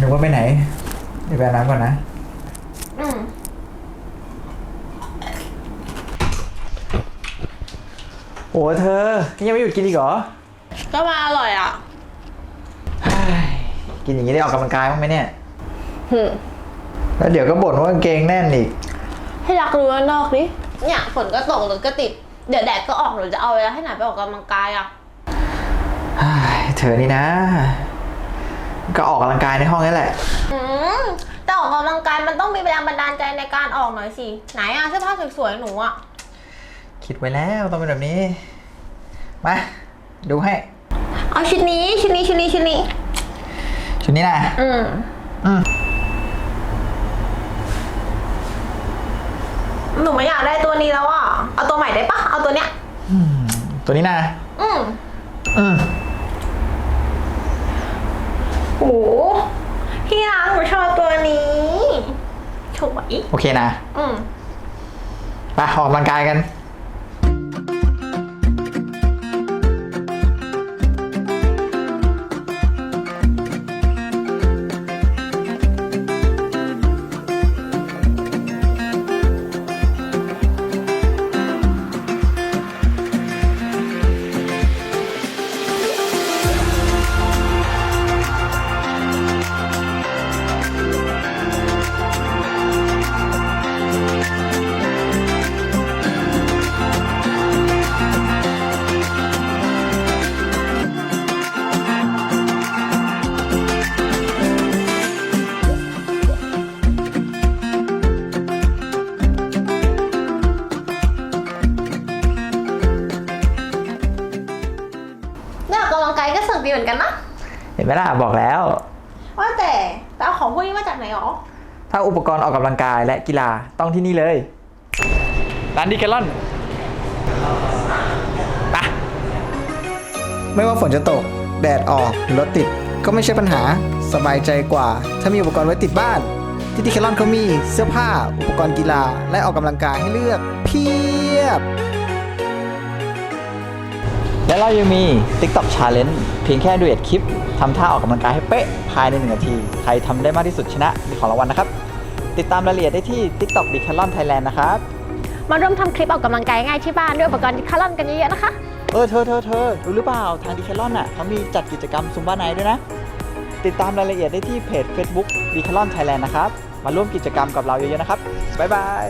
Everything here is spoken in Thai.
นึกว่าไปไหนเดี๋ยวไปอาบน้ำก่อนนะ อืมโอ้เธอ ยังไม่หยุดกินอีกเหรอก็มาอร่อยอะเฮ้ยกินอย่างนี้ได้ออกกำลังกายบ้างไหมเนี่ยหึแล้วเดี๋ยวก็บ่นว่ากางเกงแน่นอีก ให้รักรู้ว่านอกดิเนี่ยฝนก็ตกหรือก็ติด เดี๋ยวแดดก็ออกหรือจะเอาเวลาให้ไหนไปออกกำลังกายอะ เฮ้ยเธอนี่นะ ก็ออกกำลังกายในห้องนี่แหละ อืมแต่ออกกำลังกายมันต้องมีแรงบันดาลใจในการออกหน่อยสิ ไหนอะเสื้อผ้าสวยๆหนูอะคิดไว้แล้วต้องเป็นแบบนี้ มา ดูให้ เอาชิ้นนี้ชิ้นนี้ชิ้นนี้ชิ้นนี้ ชุดนี้นะ อืมอืมหนูไม่อยากได้ตัวนี้แล้วอะเอาตัวใหม่ได้ปะเอาตัวเนี้ยอืมตัวนี้นะ อืม อืม โหพี่รักหนูชอบตัวนี้ส วย โอเคนะ อืมไปออกกำลังกายกัน กกำลังกายก็สนุกดีเหมือนกันนะเห็นไหมล่ะบอกแล้ว ว่าแต่แต่เอาของพวกนี้มาจากไหนหรอ ถ้าอุปกรณ์ออกกำลังกายและกีฬาต้องที่นี่เลย ร้านดีแคลอนไปะไม่ว่าฝนจะตก แดดออกหรือรถติด ก็ไม่ใช่ปัญหา สบายใจกว่า ถ้ามีอุปกรณ์ไว้ติดบ้าน ที่ดีแคลอนเขามีเสื้อผ้า อุปกรณ์กีฬา และออกกำลังกายให้เลือก เพียบ และเรายังมี TikTok Challenge เพียงแค่ดูเอ็ดคลิปทำท่าออกกำลังกายให้เป๊ะภายใน 1 นาที ใครทำได้มากที่สุดชนะมีของรางวัลนะครับ ติดตามรายละเอียดได้ที่ TikTok Decathlon Thailand นะครับ มาร่วมทำคลิปออกกำลังกายง่ายที่บ้านด้วยอุปกรณ์ดิคาลอนกันเยอะๆนะคะ เออเธอเธอเธอรู้หรือเปล่า ทางดีแคลอนอะเขามีจัดกิจกรรมซุมบ้าไนด้วยนะ ติดตามรายละเอียดได้ที่เพจ Facebook ดีแคลอนไทยแลนด์นะครับ มาร่วมกิจกรรมกับเราเยอะๆนะครับ บ๊ายบาย